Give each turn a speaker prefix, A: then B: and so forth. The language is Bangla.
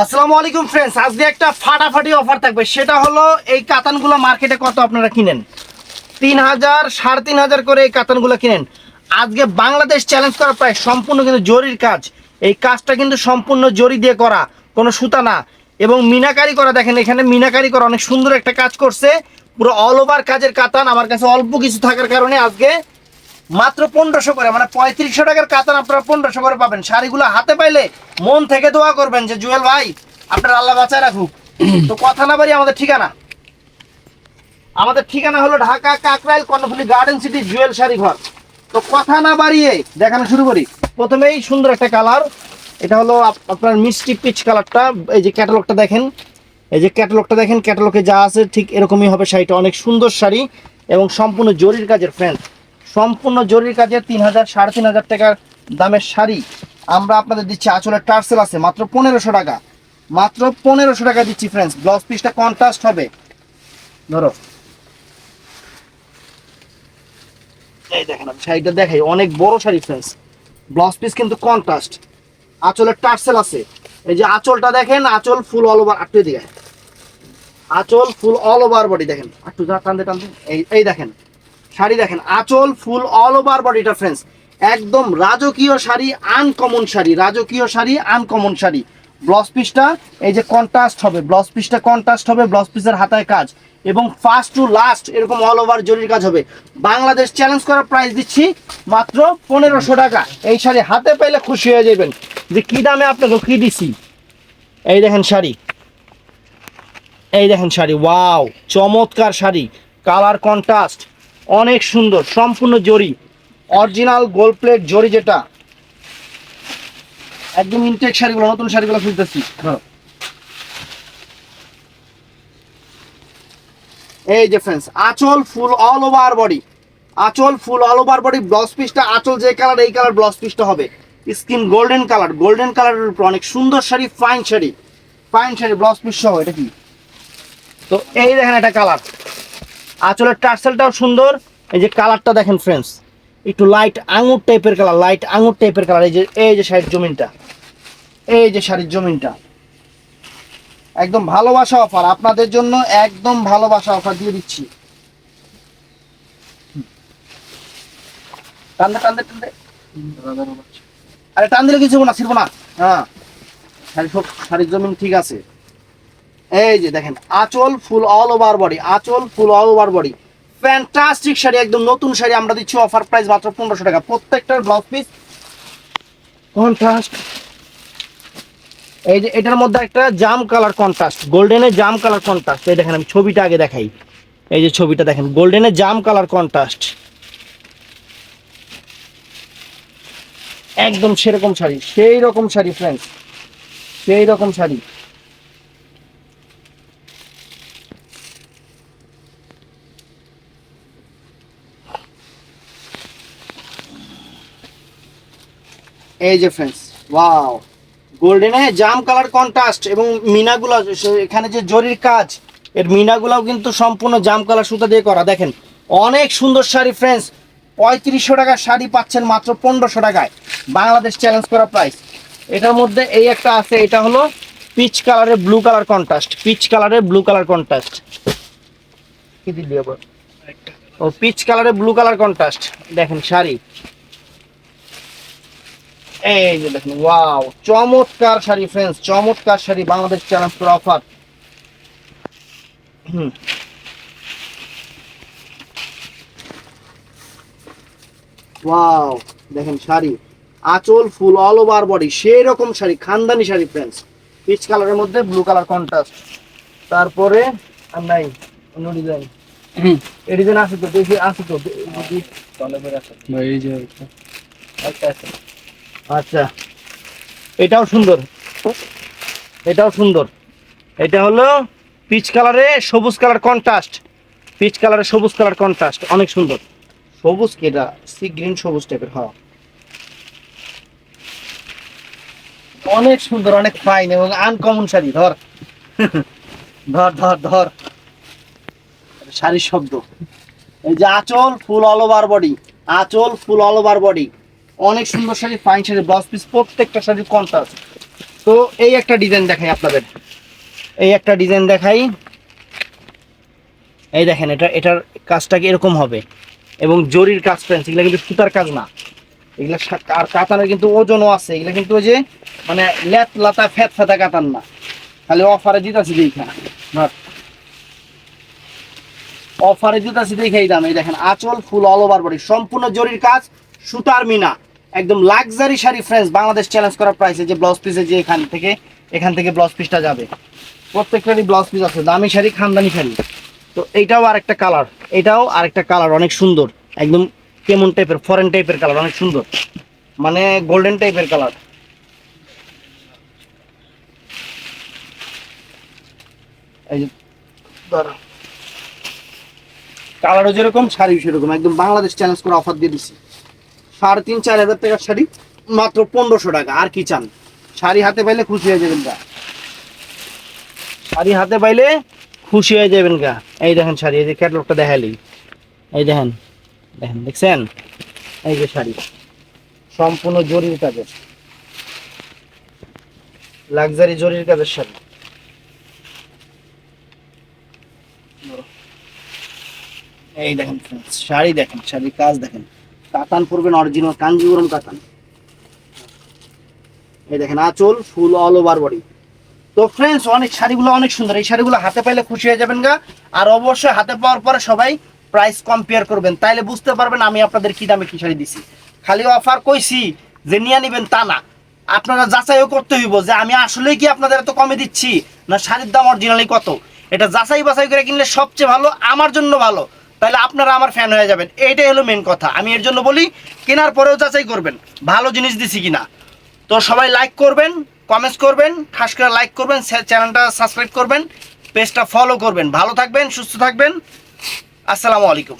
A: আসসালামু আলাইকুম ফ্রেন্ডস আজকে একটা ফাটাফাটি অফার থাকবে। সেটা হলো এই কাতানগুলো মার্কেটে কত আপনারা কিনেন? তিন হাজার, সাড়ে তিন হাজার করে এই কাতানগুলো কিনেন। আজকে বাংলাদেশ চ্যালেঞ্জ করা প্রায় সম্পূর্ণ কিন্তু জরির কাজ। এই কাজটা কিন্তু সম্পূর্ণ জরি দিয়ে করা, কোনো সুতা না। এবং মিনাকারি করা, দেখেন এখানে মিনাকারি করা অনেক সুন্দর একটা কাজ করছে। পুরো অল ওভার কাজের কাতান, আমার কাছে অল্প কিছু থাকার কারণে আজকে মাত্র পনেরোশো করে মানে পঁয়ত্রিশশো টাকার কাতান আপনারা পনেরোশো করে পাবেন। শাড়িগুলো হাতে পাইলে মন থেকে দোয়া করবেন যে, জুয়েল ভাই, আপনার আল্লাহ বাঁচায় রাখুক। তো কথা না বাড়ি আমাদের ঠিকানা? আমাদের ঠিকানা হলো Dhaka Kakrail Karnaphuli garden city Jewel sari ঘর তো কথা না বাড়িয়ে দেখানো শুরু করি। প্রথমেই সুন্দর একটা কালার। এটা হলো আপ- আপনার মিষ্টি পিচ কালারটা। এই যে ক্যাটালগটা দেখেন, এই যে ক্যাটালগটা দেখেন, ক্যাটালগে যা আছে ঠিক এরকমই হবে শাড়িটা। অনেক সুন্দর শাড়ি এবং সম্পূর্ণ জরির কাজের ফ্রেন্ড সম্পূর্ণ জরির কাজে তিন হাজার, সাড়ে তিন হাজার টাকার দামের শাড়ি। আমরা আপনাদের দিচ্ছি আঁচলের টার্সেল আছে, মাত্র পনেরোশো টাকা। মাত্র পনেরোশো টাকা দিচ্ছি ফ্রেন্ডস ব্লাউজ পিসটা কন্ট্রাস্ট হবে। ধরো। এই দেখেন শাড়িটা অনেক বড় শাড়ি ফ্রেন্ডস পিস কিন্তু কন্ট্রাস্ট আঁচলের টার্সেল আছে। এই যে আঁচলটা দেখেন, আঁচল ফুল অল ওভার আঁচল ফুল অল ওভার বডি দেখেন। যা টানতে টানতে। এই এই দেখেন। শাড়ি দেখেন, আঁচল ফুল অল ওভার বডিটা ফ্রেন্ডস একদম রাজকীয় শাড়ি আনকমন শাড়ি, রাজকীয় শাড়ি আনকমন শাড়ি। ব্লাউজ পিসটা এই যে কন্ট্রাস্ট হবে ব্লাউজ পিসটা কন্ট্রাস্ট হবে ব্লাউজ পিসের হাতায় কাজ। এবং ফার্স্ট টু লাস্ট এরকম অল ওভার জরির কাজ হবে। বাংলাদেশ চ্যালেঞ্জ করার প্রাইস দিচ্ছি মাত্র পনেরোশো টাকা। এই শাড়ি হাতে পেলে খুশি হয়ে যাবেন। যে কি দামে আপনাকে কি দিছি? এই দেখেন শাড়ি। এই দেখেন শাড়ি ওয়াও চমৎকার শাড়ি। কালার কন্ট্রাস্ট অনেক সুন্দর, সম্পূর্ণ জরি। অরিজিনাল গোল্ড প্লেট জরি যেটা। একদম ইনটেক শাড়িগুলো, নতুন শাড়িগুলো খুঁজতেছি। হ্যাঁ। এই যে ফ্রেন্ডস আঁচল ফুল অল ওভার বডি আঁচল full all over body blouse পিসটা আঁচল যে কালার এই কালার ব্লাউজ পিসটা হবে। স্কিন গোল্ডেন কালার গোল্ডেন কালারের উপর অনেক সুন্দর sari fine sari. Fine sari blouse piece সহ, এটা কি? তো এই দেখেন একটা কালার আঁচলের টার্সেলটাও সুন্দর। এই যে কালারটা দেখেন ফ্রেন্ডস একটু লাইট আঙুর টাইপের কালার লাইট আঙুর টাইপের কালার এই যে এই যে শাড়ির জমিনটা, এই যে শাড়ির জমিনটা। একদম ভালোবাসা অফার আপনাদের জন্য একদম ভালোবাসা অফার দিয়ে দিচ্ছি। টানতে টানতে আরে টান দিলে কিছু না, ছিড়বো না। হ্যাঁ শাড়ি সব শাড়ির জমিন ঠিক আছে। এই যে দেখেন, আঁচল ফুল অল ওভার বডি আঁচল full all over body fantastic sari, একদম নতুন শাড়ি আমরা দিচ্ছি অফার প্রাইস মাত্র পনেরোশো টাকা। প্রত্যেকটার ব্লাউজ পিস কন্ট্রাস্ট এই যে এটার মধ্যে একটা জাম কালার কন্ট্রাস্ট গোল্ডেনের জাম কালার কন্ট্রাস্ট এই দেখেন, আমি ছবিটা আগে দেখাই। এই যে ছবিটা দেখেন গোল্ডেনের জাম কালার কন্ট্রাস্ট একদম সেরকম শাড়ি সেই রকম শাড়ি ফ্রেন্ডস সেই রকম শাড়ি। এই যে ফ্রেন্ডস ওয়াও গোল্ডেন গোল্ডেনে জাম কালার কন্ট্রাস্ট এবং মিনাগুলো এখানে যে জরির কাজ, এর মিনাগুলোও কিন্তু সম্পূর্ণ জাম কালার সুতা দিয়ে করা। দেখেন, অনেক সুন্দর শাড়ি ফ্রেন্ডস পঁয়ত্রিশশো টাকার শাড়ি পাচ্ছেন মাত্র পনেরোশো টাকায়। বাংলাদেশ চ্যালেঞ্জ করা প্রাইস এটার মধ্যে এই একটা আছে, এটা হলো পিচ কালারের ব্লু কালার কন্ট্রাস্ট পিচ কালারের ব্লু কালার কন্ট্রাস্ট কি দিলি আবার? ও পিচ কালারের ব্লু কালার কন্ট্রাস্ট দেখেন শাড়ি। এই যে দেখুন ওয়াও চমৎকার শাড়ি ফ্রেন্ডস চমৎকার শাড়ি বাংলাদেশ চ্যালেঞ্জ করে অফার হুম। ওয়াও দেখেন শাড়ি আঁচল ফুল অল ওভার বডি সেই রকম শাড়ি খানদানি শাড়ি ফ্রেন্ডস পিচ কালারের মধ্যে ব্লু কালার কন্ট্রাস্ট তারপরে আর নাই অন্য ডিজাইন এই ডিজাইন আছে তো দেখি আছে তো
B: ভাই এই যে
A: আচ্ছা আচ্ছা আচ্ছা। এটাও সুন্দর। এটাও সুন্দর। এটা হলো পিচ কালারে সবুজ কালার কন্ট্রাস্ট পিচ কালারে সবুজ কালার কন্ট্রাস্ট অনেক সুন্দর। সবুজ কি? এটা সি গ্রিন সবুজ টাইপের হ্যাঁ। অনেক সুন্দর, অনেক ফাইন এবং আনকমন শাড়ি, ধর। ধর ধর ধর। শাড়ির শব্দ। এই যে আঁচল ফুল অল ওভার বডি আঁচল ফুল অল ওভার বডি অনেক সুন্দর sari fine sari blouse piece প্রত্যেকটা শাড়ির কন্ট্রাস্ট তো এই একটা ডিজাইন দেখাই আপনাদের। এই একটা ডিজাইন দেখাই। এই দেখেন, এটা, এটার কাজটা কি এরকম হবে? এবং জরির কাজ ফ্রেন্ডস এগুলো কিন্তু সুতার কাজ না। এগুলা আর কাতানের কিন্তু ওজনও আছে। এগুলা কিন্তু ওই যে মানে ল্যাত লাতা, ফ্যাত ফেতা কাতান না। খালি অফারে দিতেছি দেখা অফারে দিতেছি দেখে এই দাম। এই দেখেন, আঁচল ফুল অল ওভার বডি সম্পূর্ণ জরির কাজ সুতার মিনা। একদম luxury sari friends Bangladesh challenge করা প্রাইসে যে ব্লাউজ পিসে যে এখান থেকে এখান থেকে ব্লাউজ পিসটা যাবে। প্রত্যেকটারই ব্লাউজ পিস আছে, দামি শাড়ি, খানদানি শাড়ি। তো এইটাও আরেকটা কালার এটাও আরেকটা কালার অনেক সুন্দর। একদম কেমন টাইপের ফরেন টাইপের কালার অনেক সুন্দর। মানে গোল্ডেন টাইপের কালার এই যে কালারও যেরকম শাড়ি সেরকম। একদম বাংলাদেশ চ্যালেঞ্জ করে অফার দিয়ে দিছি। সাড়ে তিন, চার হাজার টাকার শাড়ি, মাত্র পনেরোশো টাকা। আর কি চান? শাড়ি হাতে পাইলে খুশি হয়ে যাবেন গা। শাড়ি হাতে পাইলে খুশি হয়ে যাবেন গা। এই দেখেন শাড়ি, এই যে ক্যাটলগটা দেখালি। এই দেখেন দেখেন, দেখছেন? এই যে শাড়ি। সম্পূর্ণ জরির কাজের। লাক্সারি জরির কাজের শাড়ি। এই দেখেন, শাড়ি দেখেন, শাড়ির কাজ দেখেন। কাতান পরবেন অরিজিনাল কাঞ্জিপুরম কাতান। এই দেখেন, আঁচল ফুল অল ওভার বডি তো ফ্রেন্ডস অনেক শাড়িগুলো অনেক সুন্দর। এই শাড়িগুলো হাতে পাইলে খুশি হয়ে যাবেন গা। আর অবশ্যই হাতে পাওয়ার পরে সবাই প্রাইস কম্পেয়ার করবেন। তাইলে বুঝতে পারবেন আমি আপনাদের কি দামে কি শাড়ি দিছি। খালি অফার কইছি যে নিয়ে নেবেন তা না। আপনারা যাচাইও করতে হইব যে আমি আসলেই কি আপনাদের এত কমে দিচ্ছি, না শাড়ির দাম অরিজিনালি কত। এটা যাচাই বাছাই করে কিনলে সবচেয়ে ভালো, আমার জন্য ভালো। তাহলে আপনারা আমার ফ্যান হয়ে যাবেন। এইটাই হলো মেন কথা। আমি এর জন্য বলি, কেনার পরেও যাচাই করবেন, ভালো জিনিস দিছি কিনা। তো সবাই লাইক করবেন কমেন্টস করবেন, খাস করে লাইক করবেন চ্যানেলটা সাবস্ক্রাইব করবেন পেজটা ফলো করবেন। ভালো থাকবেন, সুস্থ থাকবেন। আসসালামু আলাইকুম।